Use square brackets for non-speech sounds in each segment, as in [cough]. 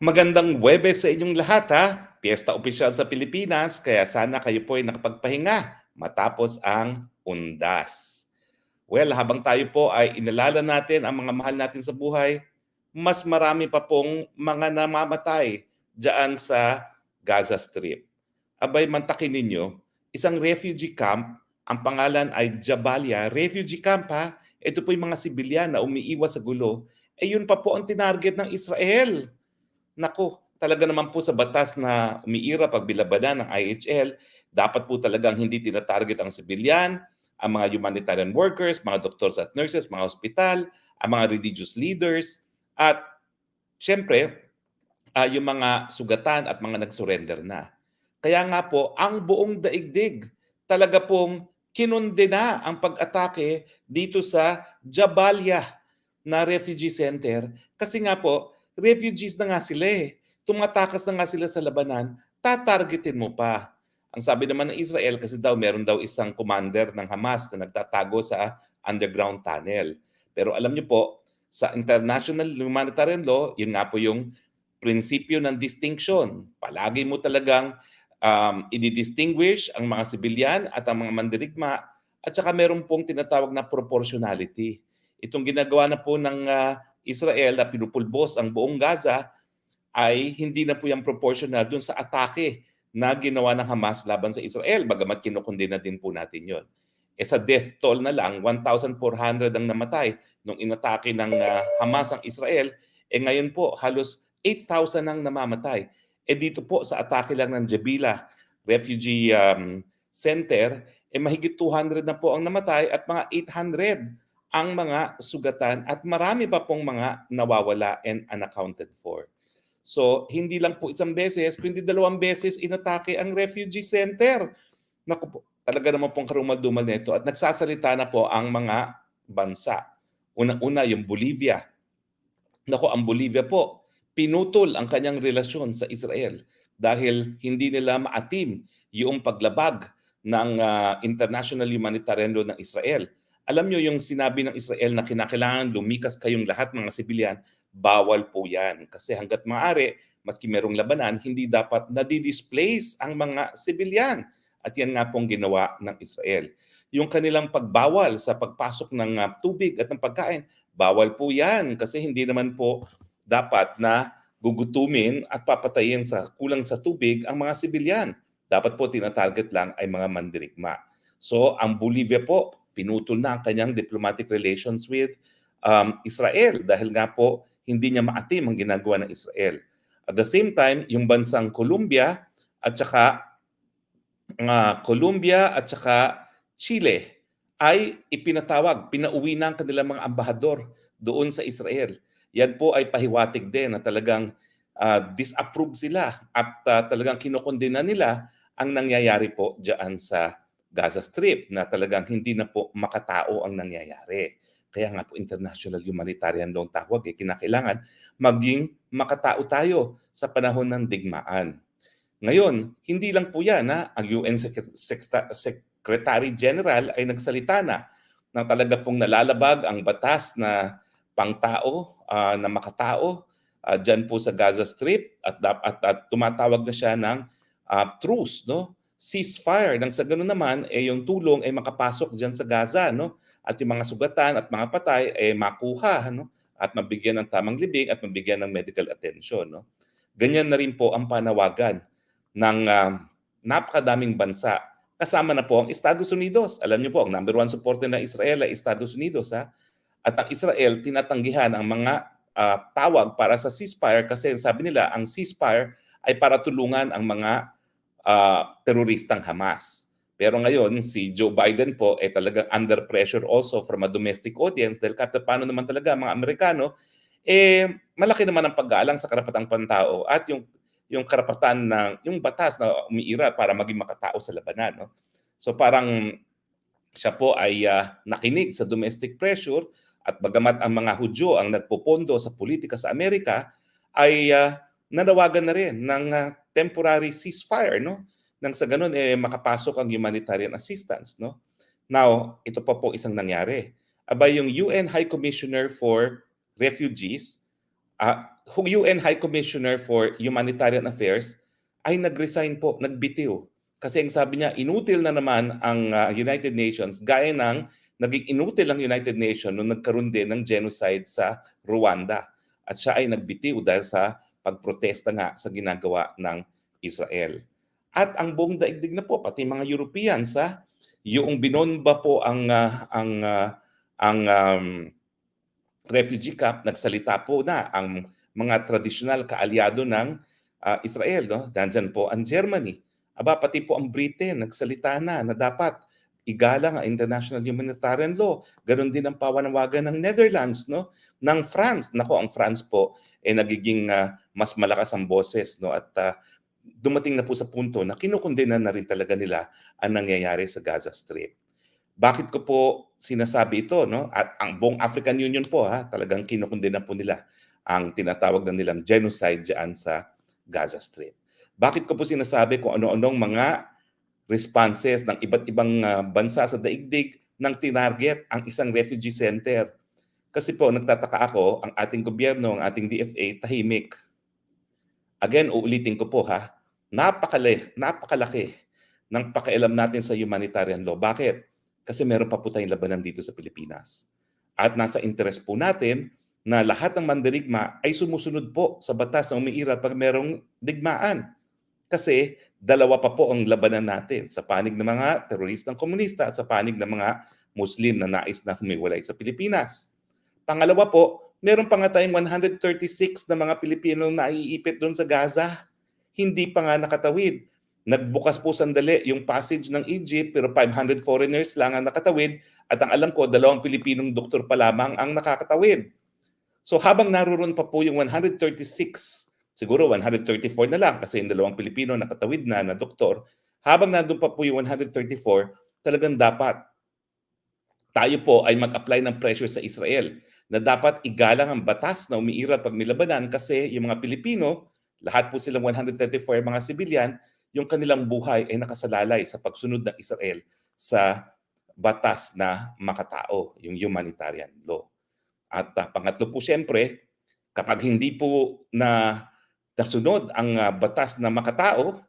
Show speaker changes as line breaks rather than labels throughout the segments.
Magandang Huwebes sa inyong lahat ha. Piyesta opisyal sa Pilipinas kaya sana kayo po ay nakapagpahinga matapos ang undas. Well, habang tayo po ay inalala natin ang mga mahal natin sa buhay, mas marami pa pong mga namamatay diyan sa Gaza Strip. Abay, mantakin ninyo, isang refugee camp, ang pangalan ay Jabalia Refugee Camp ha. Ito po yung mga sibilyan na umiiwas sa gulo. Eh yun pa po ang tinarget ng Israel. Nako, talaga naman po sa batas na umiira pag bilabanan ng IHL, dapat po talagang hindi tinatarget ang sibilyan, ang mga humanitarian workers, mga doctors at nurses, mga ospital, ang mga religious leaders, at syempre, uh, yung mga sugatan at mga nag-surrender na. Kaya nga po, ang buong daigdig talaga pong kinundena ang pag-atake dito sa Jabalia na refugee center kasi nga po refugees na nga sila eh. Tumatakas na nga sila sa labanan, tatargetin mo pa. Ang sabi naman ng Israel kasi daw meron daw isang commander ng Hamas na nagtatago sa underground tunnel. Pero alam niyo po, sa international humanitarian law, yun nga po yung prinsipyo ng distinction. Palagi mo talagang um, i-distinguish ang mga sibilyan at ang mga mandirigma at saka meron pong tinatawag na proportionality. Itong ginagawa na po ng uh, Israel na pinupulbos ang buong Gaza ay hindi na po yung proportional dun sa atake na ginawa ng Hamas laban sa Israel, bagamat kinukundina din po natin yon. E sa death toll na lang, 1,400 ang namatay nung inatake ng uh, Hamas ang Israel, e ngayon po halos 8,000 ang namamatay. E dito po sa atake lang ng Jabila Refugee um, Center, e mahigit 200 na po ang namatay at mga 800 ang mga sugatan at marami pa pong mga nawawala and unaccounted for. So, hindi lang po isang beses, kundi dalawang beses inatake ang refugee center. Naku po, talaga naman pong karumal-dumal nito at nagsasalita na po ang mga bansa. Unang-una, yung Bolivia. Naku, ang Bolivia po, pinutol ang kanyang relasyon sa Israel dahil hindi nila maatim yung paglabag ng uh, international humanitarian law ng Israel alam nyo yung sinabi ng Israel na kinakailangan lumikas kayong lahat mga sibilyan, bawal po yan. Kasi hanggat maaari, maski merong labanan, hindi dapat nadi-displace ang mga sibilyan. At yan nga pong ginawa ng Israel. Yung kanilang pagbawal sa pagpasok ng uh, tubig at ng pagkain, bawal po yan kasi hindi naman po dapat na gugutumin at papatayin sa kulang sa tubig ang mga sibilyan. Dapat po tinatarget lang ay mga mandirigma. So ang Bolivia po, pinutol na ang kanyang diplomatic relations with um, Israel dahil nga po hindi niya maatim ang ginagawa ng Israel. At the same time, yung bansang Colombia at saka uh, Colombia at saka Chile ay ipinatawag, pinauwi na ang kanilang mga ambahador doon sa Israel. Yan po ay pahiwatig din na talagang uh, disapprove sila at uh, talagang kinokondena nila ang nangyayari po diyan sa Gaza Strip na talagang hindi na po makatao ang nangyayari. Kaya nga po international humanitarian law tawag eh, kinakailangan maging makatao tayo sa panahon ng digmaan. Ngayon, hindi lang po yan ha, ang UN Secretary General ay nagsalita na na talaga pong nalalabag ang batas na pangtao uh, na makatao uh, dyan po sa Gaza Strip at, at, at tumatawag na siya ng uh, truce no ceasefire. Nang sa ganun naman, eh, yung tulong ay makapasok dyan sa Gaza. No? At yung mga sugatan at mga patay ay eh, makuha no? at mabigyan ng tamang libing at mabigyan ng medical attention. No? Ganyan na rin po ang panawagan ng uh, napakadaming bansa. Kasama na po ang Estados Unidos. Alam niyo po, ang number one supporter ng Israel ay Estados Unidos. Ha? At ang Israel, tinatanggihan ang mga uh, tawag para sa ceasefire kasi sabi nila, ang ceasefire ay para tulungan ang mga uh, teroristang Hamas. Pero ngayon, si Joe Biden po ay eh, talagang under pressure also from a domestic audience dahil kahit paano naman talaga mga Amerikano, eh malaki naman ang pag-aalang sa karapatang pantao at yung yung karapatan ng yung batas na umiira para maging makatao sa labanan. No? So parang siya po ay uh, nakinig sa domestic pressure at bagamat ang mga Hudyo ang nagpopondo sa politika sa Amerika ay uh, nanawagan na rin ng uh, temporary ceasefire no nang sa ganun eh makapasok ang humanitarian assistance no now ito pa po isang nangyari abay yung UN High Commissioner for Refugees ah, hu- UN High Commissioner for Humanitarian Affairs ay nag-resign po, nagbitiw. Kasi ang sabi niya, inutil na naman ang ah, United Nations gaya ng naging inutil ang United Nations nung nagkaroon din ng genocide sa Rwanda. At siya ay nagbitiw dahil sa pagprotesta nga sa ginagawa ng Israel. At ang buong daigdig na po, pati mga Europeans, ha, yung binomba po ang ah, ang ah, ang um, refugee camp, nagsalita po na ang mga tradisyonal kaalyado ng ah, Israel. No? Nandyan po ang Germany. Aba, pati po ang Britain, nagsalita na na dapat igalang ang international humanitarian law. Ganon din ang pawanawagan ng Netherlands, no? ng France. Nako, ang France po ay nagiging ah, mas malakas ang boses no? at ah, dumating na po sa punto na kinukundina na rin talaga nila ang nangyayari sa Gaza Strip. Bakit ko po sinasabi ito? No? At ang buong African Union po, ha, talagang kinukundina po nila ang tinatawag na nilang genocide dyan sa Gaza Strip. Bakit ko po sinasabi kung ano-anong mga responses ng iba't ibang ah, bansa sa daigdig nang tinarget ang isang refugee center? Kasi po, nagtataka ako, ang ating gobyerno, ang ating DFA, tahimik. Again, uulitin ko po ha, napakali, napakalaki ng pakialam natin sa humanitarian law. Bakit? Kasi meron pa po tayong labanan dito sa Pilipinas. At nasa interest po natin na lahat ng mandirigma ay sumusunod po sa batas na umiiral pag merong digmaan. Kasi dalawa pa po ang labanan natin sa panig ng mga teroristang komunista at sa panig ng mga Muslim na nais na humiwalay sa Pilipinas. Pangalawa po, meron pa nga tayong 136 na mga Pilipino na naiipit doon sa Gaza. Hindi pa nga nakatawid. Nagbukas po sandali yung passage ng Egypt pero 500 foreigners lang ang nakatawid at ang alam ko dalawang Pilipinong doktor pa lamang ang nakakatawid. So habang naroon pa po yung 136, siguro 134 na lang kasi yung dalawang Pilipino nakatawid na na doktor, habang nandun pa po yung 134, talagang dapat tayo po ay mag-apply ng pressure sa Israel na dapat igalang ang batas na umiiral pag nilabanan kasi yung mga Pilipino, lahat po silang 134 mga sibilyan, yung kanilang buhay ay nakasalalay sa pagsunod ng Israel sa batas na makatao, yung humanitarian law. At uh, pangatlo po siyempre, kapag hindi po na nasunod ang uh, batas na makatao,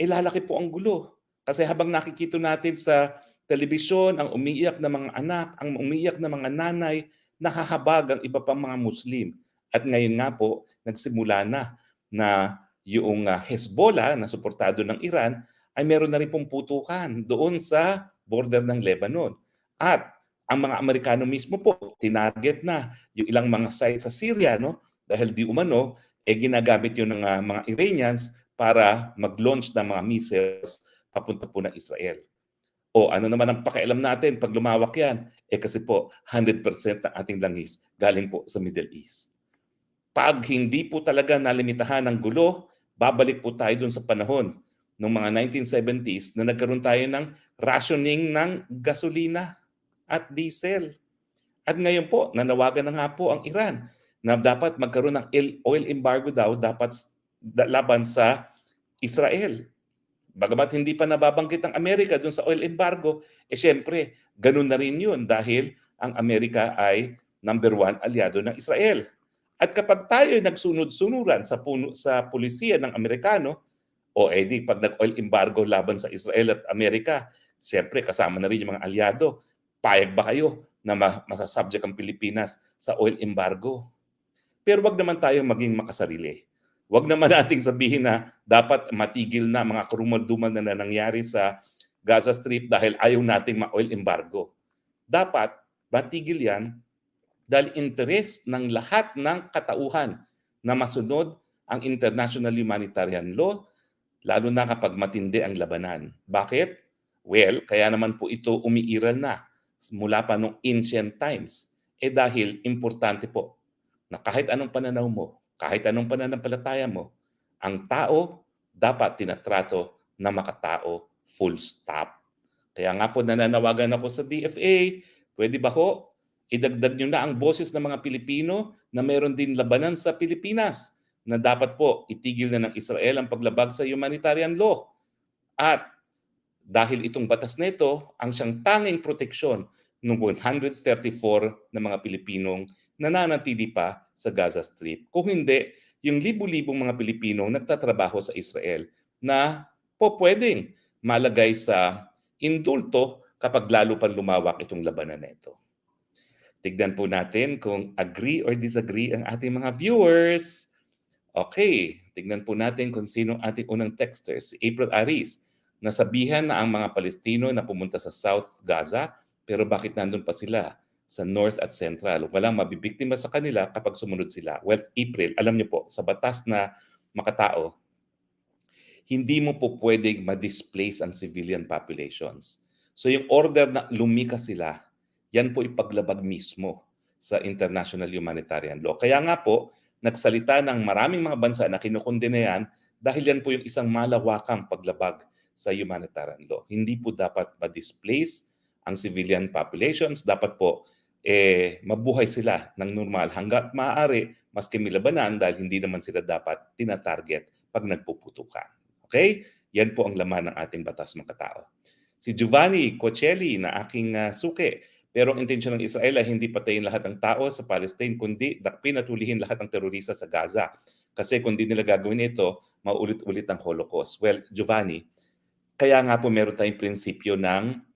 eh lalaki po ang gulo. Kasi habang nakikita natin sa telebisyon ang umiiyak na mga anak, ang umiiyak na mga nanay, nakahabag ang iba pang mga Muslim. At ngayon nga po, nagsimula na na yung uh, Hezbollah na suportado ng Iran ay meron na rin pong putukan doon sa border ng Lebanon. At ang mga Amerikano mismo po, tinarget na yung ilang mga sites sa Syria, no? Dahil di umano, eh ginagamit yun ng uh, mga Iranians para mag-launch ng mga missiles papunta po ng Israel. O ano naman ang pakialam natin pag lumawak yan? Eh kasi po, 100% ng ating langis galing po sa Middle East. Pag hindi po talaga nalimitahan ng gulo, babalik po tayo dun sa panahon ng mga 1970s na nagkaroon tayo ng rationing ng gasolina at diesel. At ngayon po, nanawagan na nga po ang Iran na dapat magkaroon ng oil embargo daw dapat laban sa Israel. Bagamat hindi pa nababanggit ang Amerika dun sa oil embargo, eh syempre, ganun na rin yun dahil ang Amerika ay number one aliado ng Israel. At kapag tayo ay nagsunod-sunuran sa, puno, sa pulisiya ng Amerikano, o edi pag nag-oil embargo laban sa Israel at Amerika, siyempre kasama na rin yung mga aliado. Payag ba kayo na masasubject ang Pilipinas sa oil embargo? Pero wag naman tayo maging makasarili. Wag naman nating sabihin na dapat matigil na mga karumalduman na nangyari sa Gaza Strip dahil ayaw nating ma-oil embargo. Dapat matigil yan dahil interest ng lahat ng katauhan na masunod ang international humanitarian law, lalo na kapag matindi ang labanan. Bakit? Well, kaya naman po ito umiiral na mula pa noong ancient times. Eh dahil importante po na kahit anong pananaw mo, kahit anong pananampalataya mo, ang tao dapat tinatrato na makatao full stop. Kaya nga po nananawagan ako sa DFA, pwede ba ho idagdag nyo na ang boses ng mga Pilipino na meron din labanan sa Pilipinas na dapat po itigil na ng Israel ang paglabag sa humanitarian law. At dahil itong batas na ito ang siyang tanging proteksyon ng 134 na mga Pilipinong nananatili pa sa Gaza Strip. Kung hindi, yung libu-libong mga Pilipino nagtatrabaho sa Israel na po pwedeng malagay sa indulto kapag lalo pang lumawak itong labanan na ito. Tignan po natin kung agree or disagree ang ating mga viewers. Okay, tignan po natin kung sino ang ating unang texter, si April Aris. Nasabihan na ang mga Palestino na pumunta sa South Gaza, pero bakit nandun pa sila sa North at Central? Walang mabibiktima sa kanila kapag sumunod sila. Well, April, alam niyo po, sa batas na makatao, hindi mo po pwedeng ma-displace ang civilian populations. So yung order na lumika sila, yan po ipaglabag mismo sa international humanitarian law. Kaya nga po, nagsalita ng maraming mga bansa na kinukondena yan dahil yan po yung isang malawakang paglabag sa humanitarian law. Hindi po dapat ma-displace ang civilian populations. Dapat po eh, mabuhay sila ng normal hanggat maaari maski milabanan dahil hindi naman sila dapat tinatarget pag nagpuputukan. Okay? Yan po ang laman ng ating batas mga tao. Si Giovanni Cocelli na aking uh, suke, pero ang intensyon ng Israel ay hindi patayin lahat ng tao sa Palestine, kundi dakpin at hulihin lahat ng terorista sa Gaza. Kasi kung di nila gagawin ito, maulit-ulit ang Holocaust. Well, Giovanni, kaya nga po meron tayong prinsipyo ng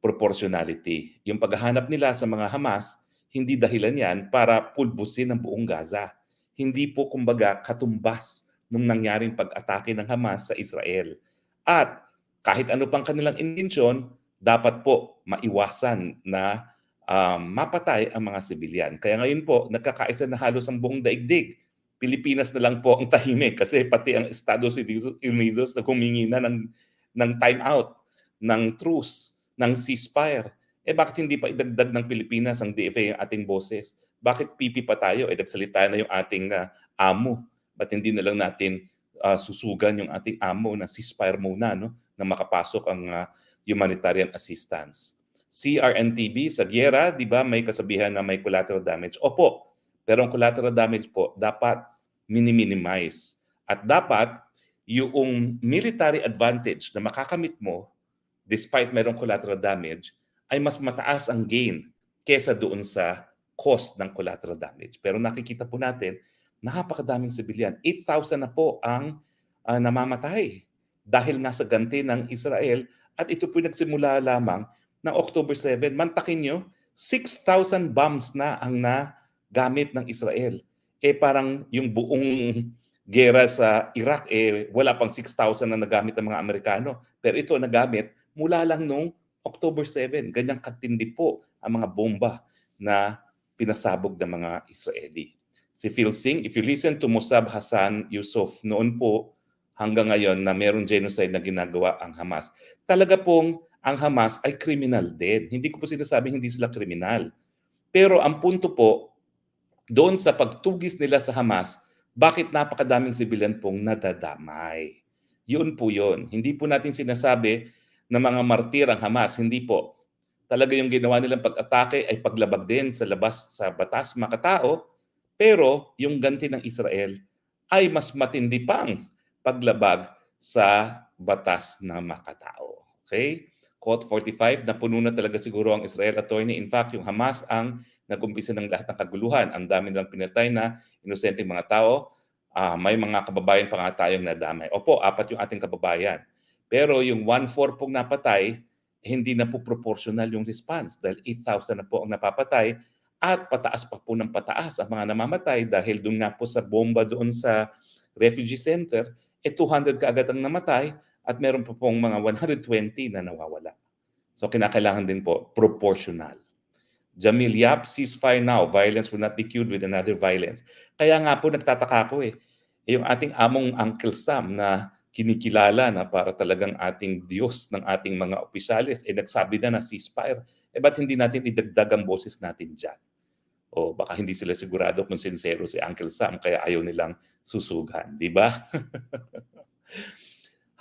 proportionality. Yung paghahanap nila sa mga Hamas, hindi dahilan yan para pulbusin ang buong Gaza. Hindi po kumbaga katumbas nung nangyaring pag-atake ng Hamas sa Israel. At kahit ano pang kanilang intensyon, dapat po maiwasan na um, mapatay ang mga sibilyan. Kaya ngayon po, nagkakaisa na halos ang buong daigdig. Pilipinas na lang po ang tahimik kasi pati ang Estados Unidos na humingi na ng, ng time out, ng truce, ng ceasefire. Eh bakit hindi pa idagdag ng Pilipinas ang DFA ang ating boses? Bakit pipi pa tayo? Eh nagsalita na yung ating uh, amo. Ba't hindi na lang natin uh, susugan yung ating amo na ceasefire muna no? na makapasok ang uh, humanitarian assistance. CRNTB sa Gera, di ba may kasabihan na may collateral damage? Opo, pero ang collateral damage po dapat mini-minimize. At dapat yung military advantage na makakamit mo despite mayroong collateral damage ay mas mataas ang gain kesa doon sa cost ng collateral damage. Pero nakikita po natin, napakadaming civilian. 8,000 na po ang uh, namamatay dahil nga sa ganti ng Israel at ito po nagsimula lamang ng October 7. Mantakin nyo, 6,000 bombs na ang nagamit ng Israel. Eh parang yung buong gera sa Iraq, eh wala pang 6,000 na nagamit ng mga Amerikano. Pero ito nagamit mula lang nung October 7. Ganyang katindi po ang mga bomba na pinasabog ng mga Israeli. Si Phil Singh, if you listen to Musab Hassan Yusuf noon po hanggang ngayon na merong genocide na ginagawa ang Hamas, talaga pong ang Hamas ay criminal din. Hindi ko po sinasabing hindi sila kriminal. Pero ang punto po, doon sa pagtugis nila sa Hamas, bakit napakadaming sibilyan pong nadadamay? Yun po yun. Hindi po natin sinasabi na mga martir ang Hamas. Hindi po. Talaga yung ginawa nilang pag-atake ay paglabag din sa labas sa batas makatao. Pero yung ganti ng Israel ay mas matindi pang paglabag sa batas na makatao. Okay? Code 45, na puno na talaga siguro ang Israel attorney. In fact, yung Hamas ang nag-umpisa ng lahat ng kaguluhan. Ang dami nilang pinatay na inosenteng mga tao. Uh, may mga kababayan pa nga tayong nadamay. Opo, apat yung ating kababayan. Pero yung 1-4 pong napatay, hindi na po proportional yung response dahil 8,000 na po ang napapatay at pataas pa po ng pataas ang mga namamatay dahil doon na po sa bomba doon sa refugee center, eh 200 kaagad ang namatay at meron pa pong mga 120 na nawawala. So kinakailangan din po proportional. Jamil Yap, ceasefire now. Violence will not be cured with another violence. Kaya nga po nagtataka ko eh yung ating among Uncle Sam na kinikilala na para talagang ating Diyos ng ating mga opisyalis, eh nagsabi na na ceasefire. Eh ba't hindi natin idagdag ang boses natin dyan? O baka hindi sila sigurado kung sincero si Uncle Sam kaya ayaw nilang susugan, di ba? [laughs]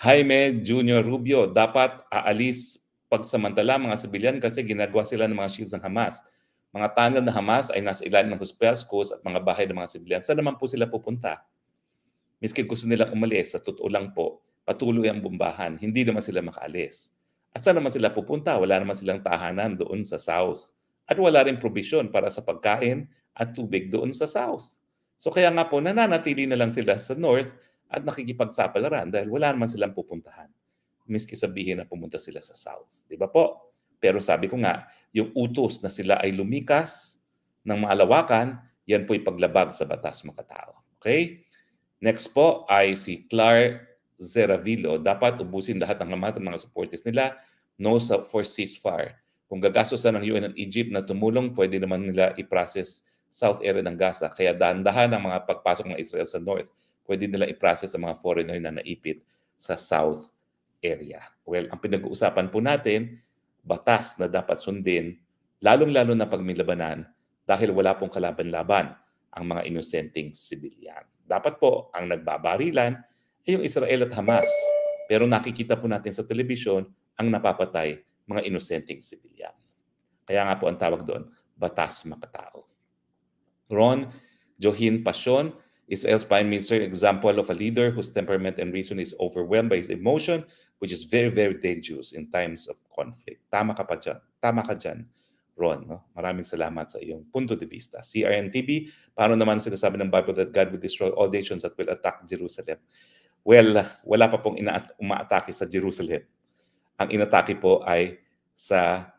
Jaime Junior Rubio, dapat aalis pagsamantala mga sibilyan kasi ginagawa sila ng mga shields ng Hamas. Mga tunnel na Hamas ay nasa ilalim ng hospitals at mga bahay ng mga sibilyan. Saan naman po sila pupunta? Miski gusto nilang umalis, sa totoo lang po, patuloy ang bombahan. Hindi naman sila makaalis. At saan naman sila pupunta? Wala naman silang tahanan doon sa south. At wala rin provision para sa pagkain at tubig doon sa south. So kaya nga po, nananatili na lang sila sa north at nakikipagsapalaran dahil wala naman silang pupuntahan. Miski sabihin na pumunta sila sa south. Di ba po? Pero sabi ko nga, yung utos na sila ay lumikas ng maalawakan, yan po'y paglabag sa batas makatao. Okay? Next po ay si Clark Zeravillo. Dapat ubusin lahat ng Hamas at mga supporters nila. No for ceasefire. Kung gagastosan ng UN at Egypt na tumulong, pwede naman nila i-process south area ng Gaza. Kaya dahan-dahan ang mga pagpasok ng Israel sa north, pwede nila i-process ang mga foreigner na naipit sa south area. Well, ang pinag-uusapan po natin, batas na dapat sundin, lalong-lalo na pag may labanan, dahil wala pong kalaban-laban ang mga inosenteng sibilyan. Dapat po, ang nagbabarilan ay yung Israel at Hamas. Pero nakikita po natin sa telebisyon ang napapatay mga inosenteng sibilyan. Kaya nga po ang tawag doon, batas makatao. Ron Johin Passion, Israel's Prime Minister, example of a leader whose temperament and reason is overwhelmed by his emotion, which is very, very dangerous in times of conflict. Tama ka pa dyan. Tama ka dyan, Ron. No? Maraming salamat sa iyong punto de vista. CRNTV, paano naman sinasabi ng Bible that God will destroy all nations that will attack Jerusalem? Well, wala pa pong ina- umaatake sa Jerusalem. Ang inatake po ay sa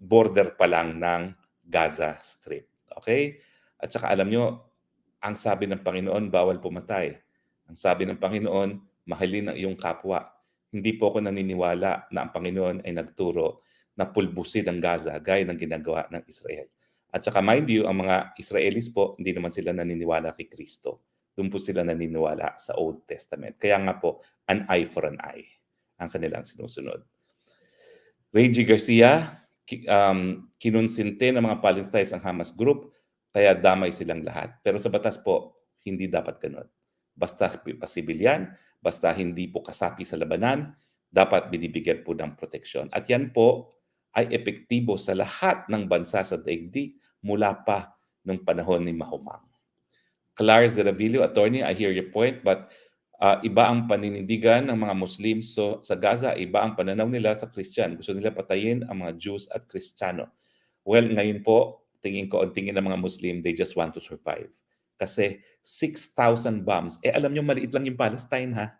border pa lang ng Gaza Strip. Okay? At saka alam nyo, ang sabi ng Panginoon, bawal pumatay. Ang sabi ng Panginoon, mahalin ang iyong kapwa. Hindi po ako naniniwala na ang Panginoon ay nagturo na pulbusin ang Gaza gaya ng ginagawa ng Israel. At saka mind you, ang mga Israelis po, hindi naman sila naniniwala kay Kristo. Doon po sila naniniwala sa Old Testament. Kaya nga po, an eye for an eye ang kanilang sinusunod. Reggie Garcia, um, kinunsinte ng mga Palestinians ang Hamas group, kaya damay silang lahat. Pero sa batas po, hindi dapat ganun. Basta pasibilyan, basta hindi po kasapi sa labanan, dapat binibigyan po ng proteksyon. At yan po ay epektibo sa lahat ng bansa sa daigdig mula pa ng panahon ni Mahumang. Clar Zeravillo, attorney, I hear your point, but uh, iba ang paninindigan ng mga Muslim so, sa Gaza, iba ang pananaw nila sa Christian. Gusto nila patayin ang mga Jews at Kristiyano. Well, ngayon po, tingin ko, ang tingin ng mga Muslim, they just want to survive. Kasi 6,000 bombs. Eh, alam nyo, maliit lang yung Palestine, ha?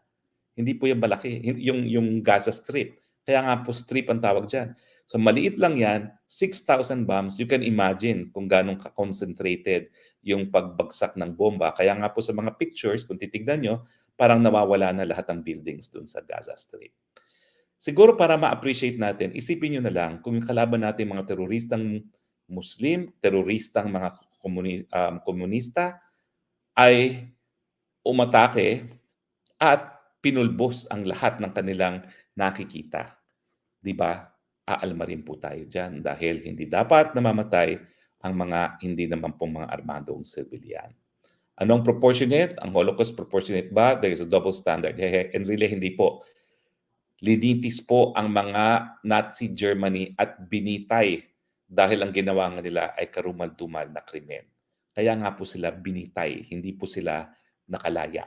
Hindi po yung malaki. Yung, yung Gaza Strip. Kaya nga po strip ang tawag dyan. So maliit lang yan, 6,000 bombs. You can imagine kung ganong ka-concentrated yung pagbagsak ng bomba. Kaya nga po sa mga pictures, kung titignan nyo, parang nawawala na lahat ng buildings dun sa Gaza Strip. Siguro para ma-appreciate natin, isipin nyo na lang kung yung kalaban natin mga teroristang Muslim, teroristang mga um, komunista ay umatake at pinulbos ang lahat ng kanilang nakikita. Di ba? Aalma rin po tayo dyan dahil hindi dapat namamatay ang mga hindi naman pong mga armadong sibilyan. Anong proportionate? Ang Holocaust proportionate ba? There is a double standard. Hehe, and really, hindi po. Linitis po ang mga Nazi Germany at binitay dahil ang ginawa nga nila ay karumal-dumal na krimen. Kaya nga po sila binitay, hindi po sila nakalaya.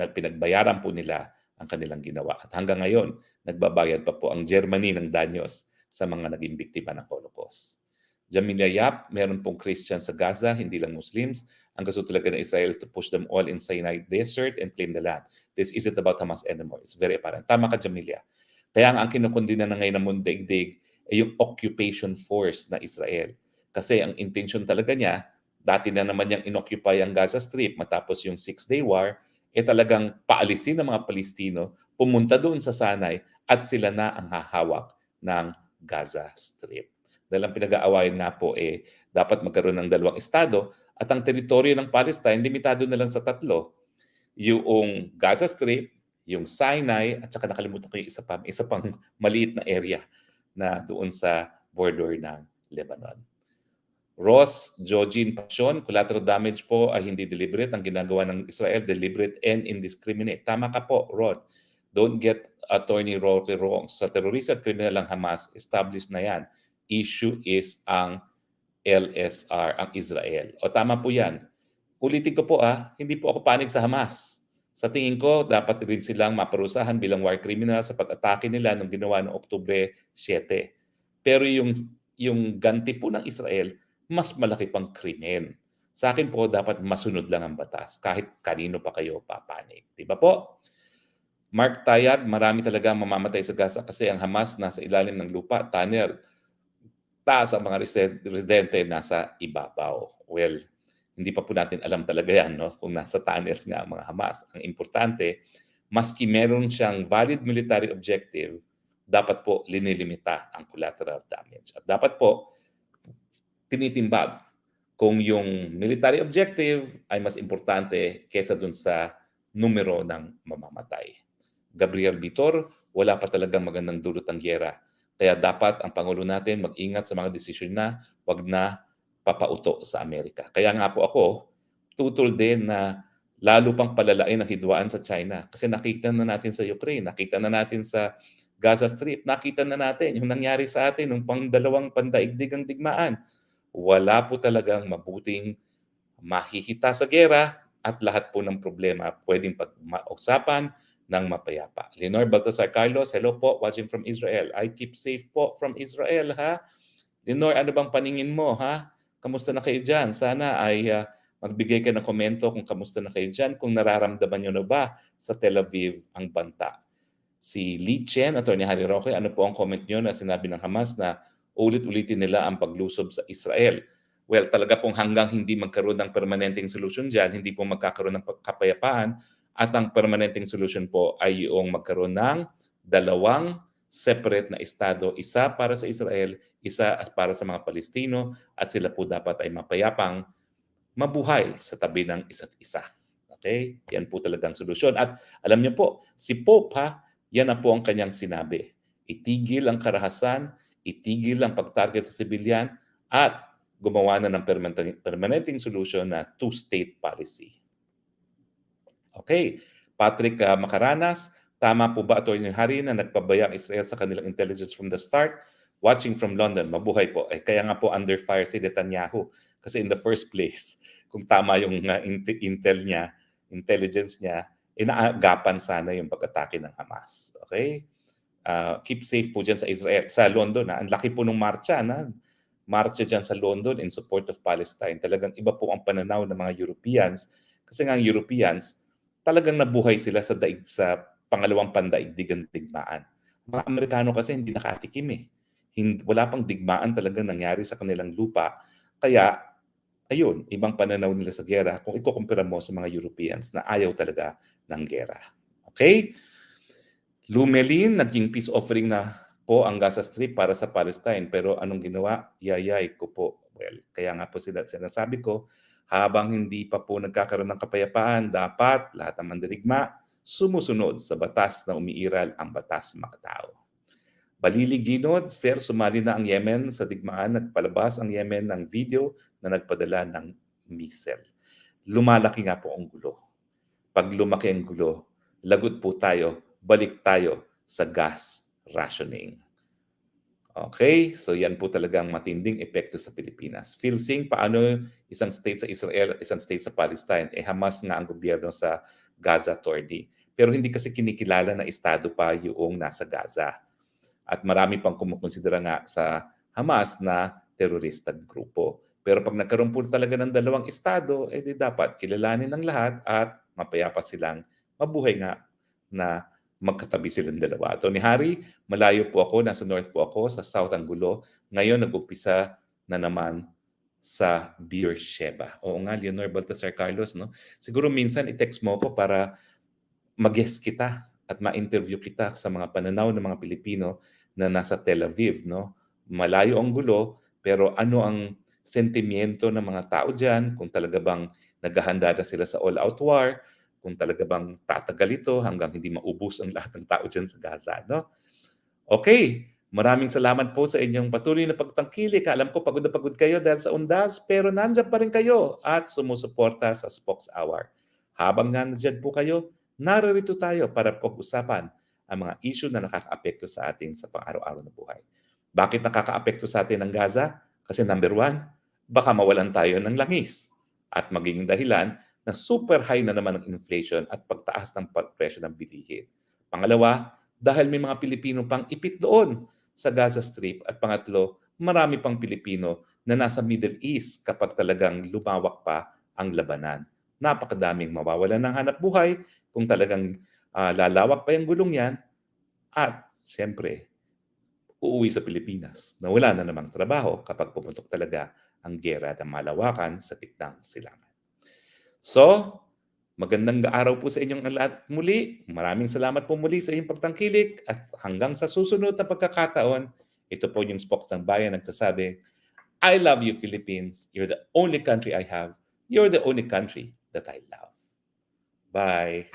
Nagpinagbayaran po nila ang kanilang ginawa. At hanggang ngayon, nagbabayad pa po ang Germany ng danyos sa mga naging biktima ng Holocaust. Jamila Yap, meron pong Christian sa Gaza, hindi lang Muslims. Ang gusto talaga ng Israel is to push them all in Sinai Desert and claim the land. This isn't about Hamas anymore. It's very apparent. Tama ka, Jamilia. Kaya nga ang kinukundina na ngayon ng mundaigdig ay yung occupation force na Israel. Kasi ang intention talaga niya, dati na naman niyang inoccupy ang Gaza Strip matapos yung Six-Day War, eh talagang paalisin ng mga Palestino, pumunta doon sa Sanay at sila na ang hahawak ng Gaza Strip. Dahil ang pinag-aawayan nga po eh dapat magkaroon ng dalawang estado at ang teritoryo ng Palestine limitado na lang sa tatlo. Yung Gaza Strip, yung Sinai at saka nakalimutan ko yung isa pa, isa pang [laughs] maliit na area na doon sa border ng Lebanon. Ross Jojin Passion, collateral damage po ay hindi deliberate. Ang ginagawa ng Israel, deliberate and indiscriminate. Tama ka po, Rod. Don't get Attorney Roque wrong. Sa terrorist at criminal ng Hamas, established na yan. Issue is ang LSR, ang Israel. O tama po yan. Ulitin ko po ah, hindi po ako panig sa Hamas. Sa tingin ko, dapat rin silang maparusahan bilang war criminal sa pag-atake nila nung ginawa noong Oktubre 7. Pero yung, yung ganti po ng Israel, mas malaki pang krimen. Sa akin po, dapat masunod lang ang batas kahit kanino pa kayo papanig. Di ba po? Mark Tayag, marami talaga ang mamamatay sa Gaza kasi ang Hamas nasa ilalim ng lupa, tunnel. Taas ang mga residente nasa ibabaw. Well, hindi pa po natin alam talaga yan no? kung nasa tunnels nga ang mga Hamas. Ang importante, maski meron siyang valid military objective, dapat po linilimita ang collateral damage. At dapat po tinitimbag kung yung military objective ay mas importante kesa dun sa numero ng mamamatay. Gabriel Vitor, wala pa talagang magandang dulot ang gyera. Kaya dapat ang Pangulo natin mag-ingat sa mga desisyon na wag na papauto sa Amerika. Kaya nga po ako, tutol din na lalo pang palalain ang hidwaan sa China. Kasi nakita na natin sa Ukraine, nakita na natin sa Gaza Strip, nakita na natin yung nangyari sa atin nung pang dalawang pandaigdigang digmaan. Wala po talagang mabuting mahihita sa gera at lahat po ng problema pwedeng pag-usapan ng mapayapa. Lenore Baltasar Carlos, hello po, watching from Israel. I keep safe po from Israel, ha? Lenore, ano bang paningin mo, ha? Kamusta na kayo dyan? Sana ay uh, magbigay ka ng komento kung kamusta na kayo dyan, kung nararamdaman nyo na ba sa Tel Aviv ang banta. Si Lee Chen, Atty. Harry Roque, ano po ang comment nyo na sinabi ng Hamas na ulit-ulitin nila ang paglusob sa Israel? Well, talaga pong hanggang hindi magkaroon ng permanenteng solusyon dyan, hindi po magkakaroon ng kapayapaan, at ang permanenteng solution po ay yung magkaroon ng dalawang separate na estado, isa para sa Israel, isa para sa mga Palestino, at sila po dapat ay mapayapang mabuhay sa tabi ng isa't isa. Okay? Yan po talagang solusyon. At alam niyo po, si Pope ha, yan na po ang kanyang sinabi. Itigil ang karahasan, itigil ang pagtarget sa sibilyan, at gumawa na ng permanenteng, solution na two-state policy. Okay. Patrick uh, Makaranas, tama po ba yung hari na nagpabaya ang Israel sa kanilang intelligence from the start? Watching from London, mabuhay po. Eh, kaya nga po under fire si Netanyahu. Kasi in the first place, [laughs] kung tama yung uh, intel niya, intelligence niya, inaagapan sana yung pag-atake ng Hamas. Okay? Uh, keep safe po dyan sa Israel. Sa London, ha? ang laki po ng marcha. Na? Marcha dyan sa London in support of Palestine. Talagang iba po ang pananaw ng mga Europeans. Kasi nga ang Europeans, talagang nabuhay sila sa daig sa pangalawang pandaigdigan digmaan. Mga Amerikano kasi hindi nakatikim eh. Hindi, wala pang digmaan talagang nangyari sa kanilang lupa. Kaya, ayun, ibang pananaw nila sa gera kung ikukumpira mo sa mga Europeans na ayaw talaga ng gera. Okay? Lumelin, naging peace offering na po ang Gaza Strip para sa Palestine. Pero anong ginawa? Yayay ko po. Well, kaya nga po sila sinasabi ko, habang hindi pa po nagkakaroon ng kapayapaan, dapat lahat ng mandirigma sumusunod sa batas na umiiral ang batas ng mga tao. Baliliginod, Sir, sumali na ang Yemen sa digmaan. Nagpalabas ang Yemen ng video na nagpadala ng missile. Lumalaki nga po ang gulo. Pag lumaki ang gulo, lagot po tayo, balik tayo sa gas rationing. Okay, so yan po talagang matinding epekto sa Pilipinas. Phil Singh, paano isang state sa Israel, isang state sa Palestine? Eh Hamas nga ang gobyerno sa Gaza Authority. Pero hindi kasi kinikilala na estado pa yung nasa Gaza. At marami pang kumukonsidera nga sa Hamas na terorista grupo. Pero pag nagkaroon po talaga ng dalawang estado, eh di dapat kilalanin ng lahat at mapayapa silang mabuhay nga na magkatabi silang dalawa. Ni Harry, malayo po ako, nasa north po ako, sa south ang gulo. Ngayon nag-upisa na naman sa Beersheba. Oo nga, Leonor Baltasar Carlos, no? Siguro minsan i-text mo ko para mag-guest kita at ma-interview kita sa mga pananaw ng mga Pilipino na nasa Tel Aviv, no? Malayo ang gulo, pero ano ang sentimiento ng mga tao diyan kung talaga bang naghahanda na sila sa all-out war, kung talaga bang tatagal ito hanggang hindi maubos ang lahat ng tao dyan sa Gaza. No? Okay, maraming salamat po sa inyong patuloy na pagtangkilik. Alam ko pagod na pagod kayo dahil sa undas, pero nandiyan pa rin kayo at sumusuporta sa Spokes Hour. Habang nandiyan po kayo, naririto tayo para pag-usapan ang mga issue na nakakaapekto sa atin sa pang-araw-araw na buhay. Bakit nakakaapekto sa atin ang Gaza? Kasi number one, baka mawalan tayo ng langis at maging dahilan na super high na naman ang inflation at pagtaas ng presyo ng bilihin. Pangalawa, dahil may mga Pilipino pang ipit doon sa Gaza Strip. At pangatlo, marami pang Pilipino na nasa Middle East kapag talagang lumawak pa ang labanan. Napakadaming mawawalan ng hanap buhay kung talagang ah, lalawak pa yung gulong yan at siyempre uuwi sa Pilipinas na wala na namang trabaho kapag pumutok talaga ang gera na malawakan sa gitnang silangan. So, magandang araw po sa inyong lahat muli. Maraming salamat po muli sa inyong pagtangkilik at hanggang sa susunod na pagkakataon, ito po yung Spokes ng Bayan nagsasabi, I love you Philippines. You're the only country I have. You're the only country that I love. Bye.